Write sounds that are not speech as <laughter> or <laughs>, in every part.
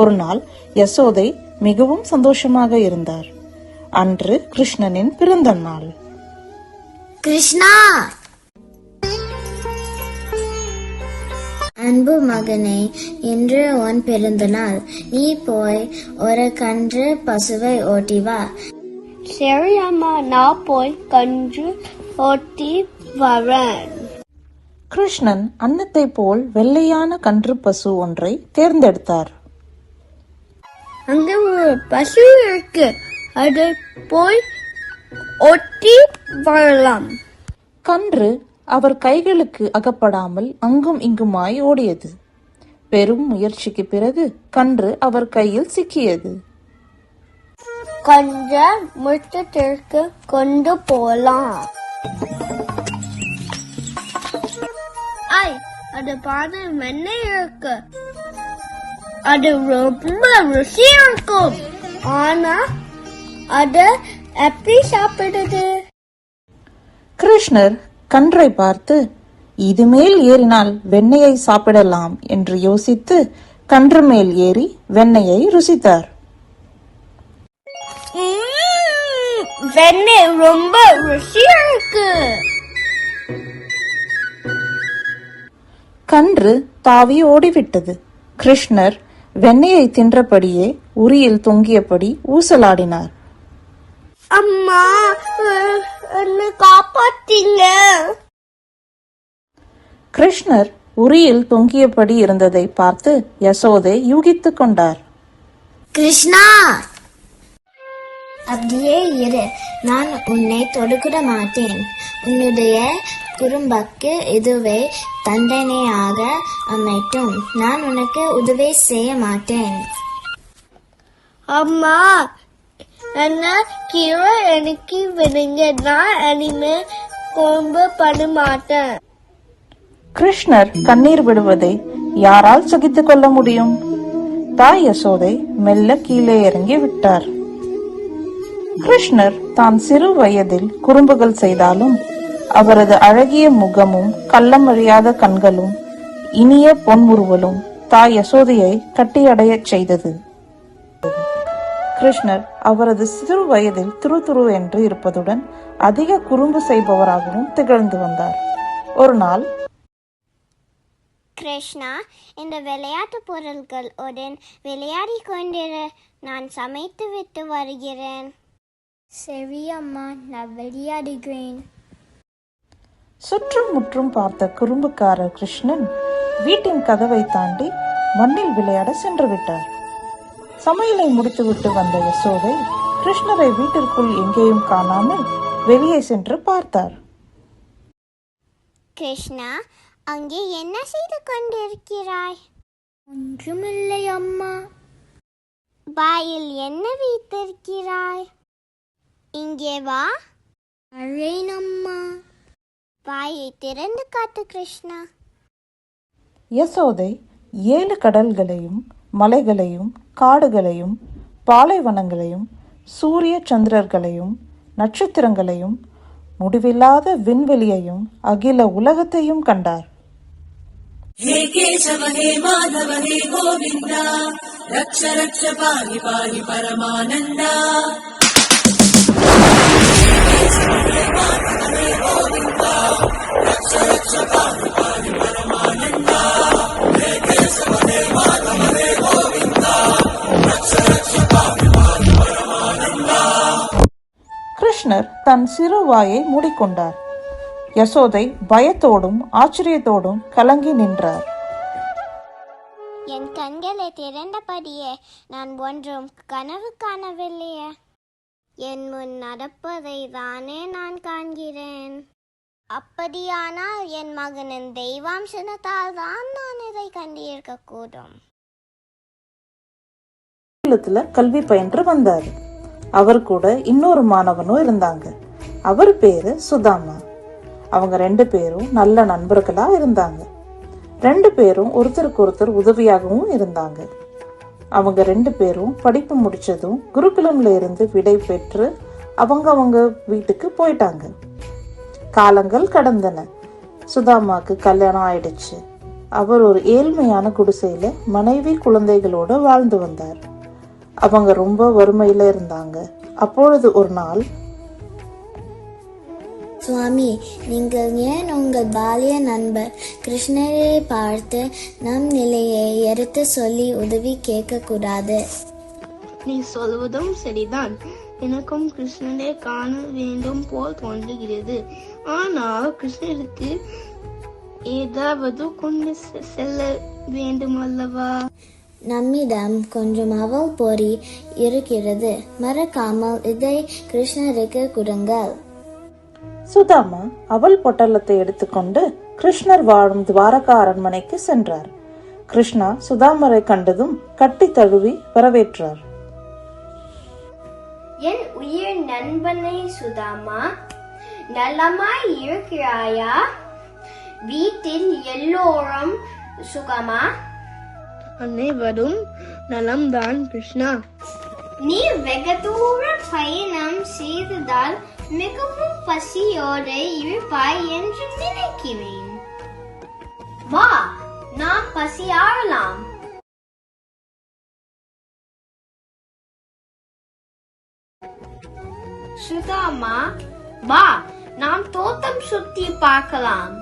ஒரு நாள் யசோதை மிகவும் சந்தோஷமாக இருந்தார். அன்று கிருஷ்ணனின் பிறந்த நாள் கிருஷ்ணா! அன்பு மகனே இன்று உன் பிறந்த நாள் நீ போய் ஒரு கன்று பசுவை ஓட்டி வா. சரி அம்மா நான் போய் கன்று ஓட்டி வரேன். கிருஷ்ணன் அன்னத்தை போல் வெள்ளையான கன்று பசு ஒன்றை தேர்ந்தெடுத்தார். அங்க ஒரு பசு இருக்கு அதை போய் ஒட்டி வரலாம் கன்று அவர் கைகளுக்கு அகப்படாமல் அங்கும் இங்குமாய் ஓடியது. பெரும் முயற்சிக்கு பிறகு கன்று அவர் கையில் சிக்கியது. கொஞ்சம் முற்றத்திற்கு கொண்டு போலாம். ஐ அது பாரு வெண்ணெய் இருக்கு. அது ரொம்ப ருசியா இருக்கும். ஆனா அத எப்படி சாப்பிடுது கிருஷ்ணர் கன்றை பார்த்து இது மேல் ஏறினால் வெண்ணெயை சாப்பிடலாம் என்று யோசித்து கன்று மேல் ஏறி வெண்ணெயை ருசித்தார். வெண்ணெய் ரொம்ப ருசியா இருக்கு. கன்று தாவி ஓடிவிட்டது. கிருஷ்ணர் வெண்ணெயை தின்றபடியே உரியில் தொங்கியபடி ஊசலாடினார். அம்மா என்னை காப்பாத்தீங்க. கிருஷ்ணர் உரியில் தொங்கியபடி இருந்ததை பார்த்து யசோதை யூகித்துக் கொண்டார். கிருஷ்ணா! அப்படியே இரு. நான் உன்னை தொடுக்கிட மாட்டேன். உன்னுடைய குறும்பக்கு இதுவே தண்டனையாக அமைக்கும். நான் உனக்கு உதவி செய்ய மாட்டேன். அம்மா என்ன கீழே எனக்கு விடுங்க. நான் இனிமே கொம்பு பண்ண மாட்டேன் கிருஷ்ணர் கண்ணீர் விடுவதை யாரால் சகித்துக் கொள்ள முடியும்? தாய் யசோதை மெல்ல கீழே இறங்கி விட்டார். கிருஷ்ணர் தான் சிறு வயதில் குறும்புகள் செய்தாலும் அவரது அழகிய முகமும் கள்ளமழியாத கண்களும் இனிய பொன்முறுவலும் தாய் யசோதையை கட்டியடையச் செய்தது. கிருஷ்ணர் அவரது சிறு வயதில் துரு துரு என்று இருப்பதுடன் அதிக குறும்பு செய்பவராகவும் திகழ்ந்து வந்தார். ஒரு நாள் கிருஷ்ணா இந்த விளையாட்டு பொருட்கள் உடன் விளையாடி கொண்டிரு. நான் சமைத்து விட்டு வருகிறேன். சரி அம்மா நான் விளையாடுகிறேன். சுற்றும் முற்றும் பார்த்த குறும்புக்காரர் கிருஷ்ணன் வீட்டின் கதவை தாண்டி மண்ணில் விளையாட சென்று விட்டார் சமையலை முடித்துவிட்டு வந்த யசோதை கிருஷ்ணரை வீட்டிற்குள் எங்கேயும் காணாமல் வெளியே சென்று பார்த்தார். கிருஷ்ணா அங்கே என்ன செய்து கொண்டிருக்கிறாய்? ஒன்றுமில்லை அம்மா. வாயில் என்ன வைத்திருக்கிறாய்? இங்கே வா. அழேன் அம்மா. வாயை திறந்து காட்டு கிருஷ்ணா. யசோதை ஏழு கடல்களையும் மலைகளையும் காடுகளையும் பாலைவனங்களையும் சூரிய சந்திரர்களையும் நட்சத்திரங்களையும் முடிவில்லாத விண்வெளியையும் அகில உலகத்தையும் கண்டார். கிருஷ்ணர் தன் சிறு வாயை மூடிக்கொண்டார். யசோதை பயத்தோடும் ஆச்சரியத்தோடும் கலங்கி நின்றார். என் கண்களை திறந்தபடியே நான் ஒன்றும் கனவு காணவில்லையே. என் முன் நடப்பதை தானே நான் காண்கிறேன். அப்படியானால் என் மகனின் தெய்வாம்சனத்தால் தான் நான் இதை கண்டிருக்க கூடும் கல்வி பயின்று வந்தார். அவர் கூட இன்னொரு மாணவனும் இருந்தாங்க. அவர் பேரு சுதாமா. அவங்க ரெண்டு பேரும் நல்ல நண்பர்களா இருந்தாங்க. ரெண்டு பேரும் ஒருத்தருக்கு ஒருத்தர் உதவியாகவும் இருந்தாங்க. அவங்க ரெண்டு பேரும் படிப்பு முடிச்சதும் குருகுலம்ல இருந்து விடை பெற்று அவங்க அவங்க வீட்டுக்கு போயிட்டாங்க. காலங்கள் கடந்தன. சுதாமாக்கு கல்யாணம் ஆயிடுச்சு. அவர் ஒரு ஏழ்மையான குடிசையில மனைவி குழந்தைகளோட வாழ்ந்து வந்தார். அவங்க ரொம்ப வறுமையில இருந்தாங்க. அப்பொழுது ஒரு நாள் சுவாமி நீங்கள் ஏன் உங்கள் பாலிய நண்பர் கிருஷ்ணரை பார்த்து நம் நிலையை எடுத்து சொல்லி உதவி கேட்கக்கூடாது? நீ சொல்வதும் சரிதான். எனக்கும் கிருஷ்ணரை காண வேண்டும் போல் தோன்றுகிறது. ஆனால் கிருஷ்ணருக்கு ஏதாவது கொண்டு செல்ல வேண்டும் அல்லவா நம்மிடம் கொஞ்சம் அவல் பொறி இருக்கிறது. மறக்காமல் இதை கிருஷ்ணருக்கு கொடுங்கள். சுதாமா அவள் பொட்டலத்தை எடுத்துக்கொண்டு கிருஷ்ணர் வாழும் துவாரகா அரண்மனைக்கு சென்றார். கிருஷ்ணா சுதாமரை கண்டதும் கட்டி தழுவி வரவேற்றார். என் உயிர் நண்பனை சுதாமா நலமாய் இருக்கிறாயா? வீட்டில் எல்லோரும் சுகமா? அனைவரும் நலம்தான் கிருஷ்ணா. நீ வெகு தூர பயணம் செய்ததால் மிகவும் பசியோடு இருப்பாய் என்று நினைக்கிறேன். வா நாம் பசியாறலாம் சுதாமா வா நாம் தோட்டம் சுத்தி பார்க்கலாம்.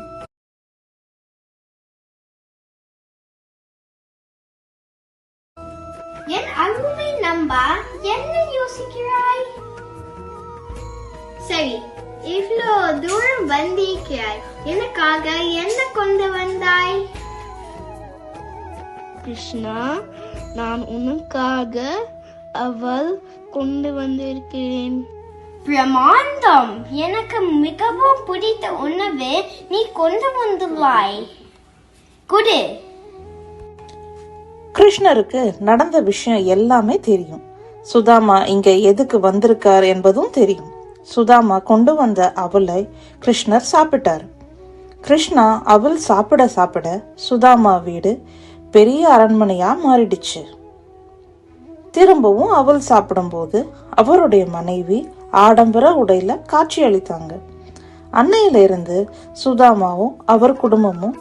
என் அருமை நம்பா என்ன யோசிக்கிறாய்? சரி இவ்வளோ தூரம் வந்திருக்கிறாய். எனக்காக என்ன கொண்டு வந்தாய்? கிருஷ்ணா நான் உனக்காக அவள் கொண்டு வந்திருக்கிறேன். பிரமாண்டம். எனக்கு மிகவும் பிடித்த உணவு நீ கொண்டு வந்துள்ளாய் குடு. கிருஷ்ணருக்கு நடந்த விஷயம் எல்லாமே தெரியும். சுதாமா இங்க எதுக்கு வந்திருக்கார் என்பதும் தெரியும். சுதாமா கொண்டு வந்த அவலை கிருஷ்ணர் சாப்பிட்டார். கிருஷ்ணா அவள் சாப்பிட சாப்பிட சுதாமா வீடு பெரிய அரண்மனையா மாறிடுச்சு. திரும்பவும் அவள் சாப்பிடும்போது அவருடைய மனைவி ஆடம்பர உடையில காட்சி அளித்தாங்க. அன்னையிலிருந்து சுதாமாவும் அவர் குடும்பமும்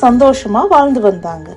சந்தோஷமா வாழ்ந்து வந்தாங்க.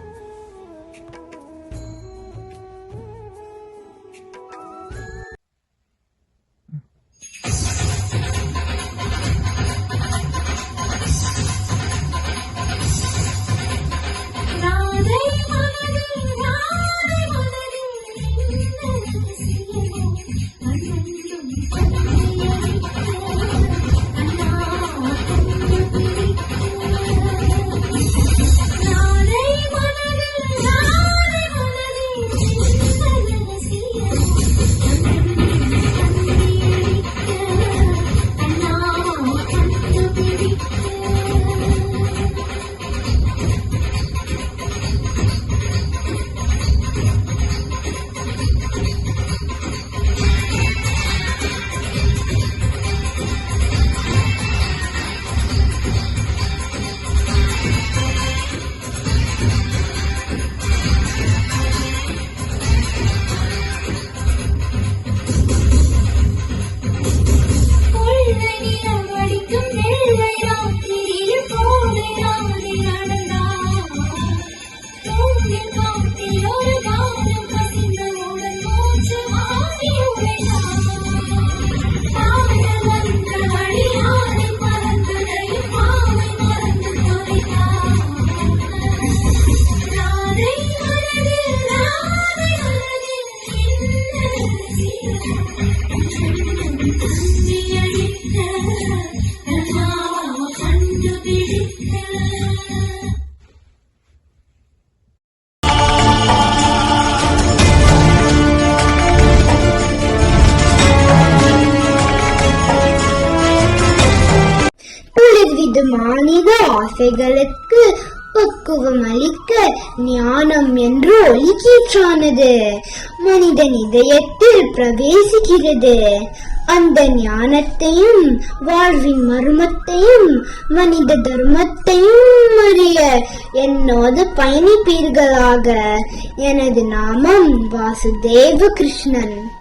புலிவிது மாநில ஆசைகளுக்கு பக்குவம் அளிக்க ஞானம் என்று ஒலிக்கீற்றானது. மனிதன் இதயத்தில் பிரவேசிக்கிறது. அந்த ஞானத்தையும் வாழ்வின் மர்மத்தையும் மனித தர்மத்தையும் அறிய என்னோடு பயணிப்பீர்களாக. எனது நாமம் வாசுதேவ கிருஷ்ணன்.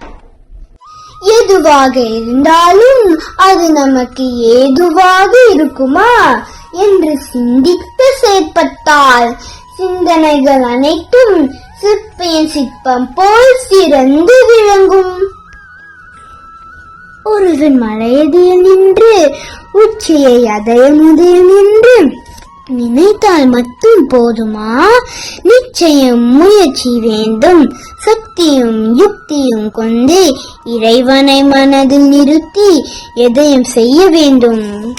எதுவாக இருந்தாலும் அது நமக்கு ஏதுவாக இருக்குமா? என்று சிந்தித்து செயற்பட்டால் சிந்தனைகள் அனைத்தும் சிற்பியின் சிற்பம் போல் சிறந்து விளங்கும். ஒருவன் மலையதில் நின்று உச்சியை அதய முதல் நின்று நினைத்தால் மட்டும் போதுமா? நிச்சயம் முயற்சி வேண்டும். சக்தியும் யுக்தியும் கொண்டு இறைவனை மனதில் நிறுத்தி எதையும் செய்ய வேண்டும்.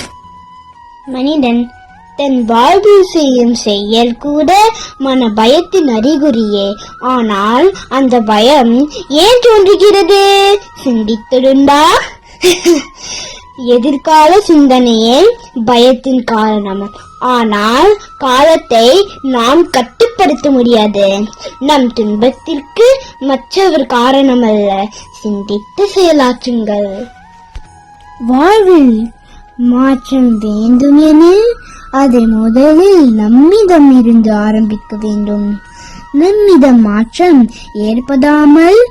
மனிதன் தன் வாழ்வில் செய்யும் செயல் கூட மன பயத்தின் அறிகுறியே. ஆனால் அந்த பயம் ஏன் தோன்றுகிறது? சிந்தித்துடுண்டா? <laughs> எதிர்கால சிந்தனையே பயத்தின் காரணம் ஆனால் காலத்தை நாம் கட்டுப்படுத்த முடியாது. நம் துன்பத்திற்கு மற்றவர் காரணம் அல்ல சிந்தித்து செயலாற்றுங்கள். வாழ்வில் மாற்றம் வேண்டும் எனில் அதை முதலில் நம்மிடம் இருந்து ஆரம்பிக்க வேண்டும். நம்மிடம் மாற்றம் ஏற்படாமல்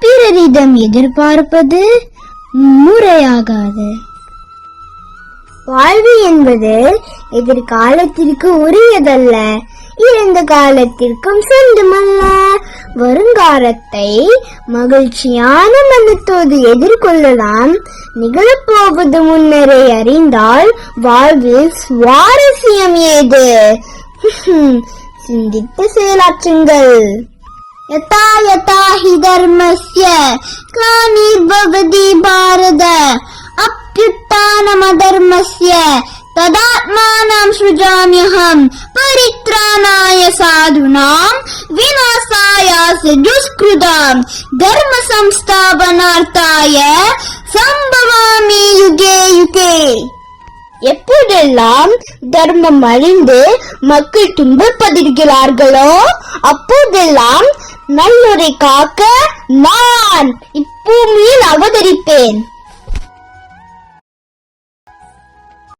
பிறரிடம் எதிர்பார்ப்பது முறையாகாது. வாழ்வு என்பது எதிர்காலத்திற்கு உரியதல்ல. இருந்த காலத்திற்கும் சொந்தமல்ல. வருங்காலத்தை மகிழ்ச்சியான மனத்தோடு எதிர்கொள்ளலாம். நிகழப்போவது முன்னரே அறிந்தால் வாழ்வில் சுவாரஸ்யம் ஏது? சிந்தித்து செயலாற்றுங்கள். யதா யதா ஹி தர்மஸ்ய. கிளானிர்பவதி பாரத. அத்தியுத்தானமதர்மஸ்ய ததாத்மானம் சுஜாமியகம் பரித்ராணாய சாதுனாம் விநாசாயாச துஷ்கிருதாம் தர்ம சம்ஸ்தாபனார்த்தாய சம்பவாமி யுகே யுகே எப்போதெல்லாம் தர்மம் அழிந்து மக்கள் துன்பப்படுகிறார்களோ அப்போதெல்லாம் நல்லுரை காக்க நான் இப்பூமியில் அவதரிப்பேன்.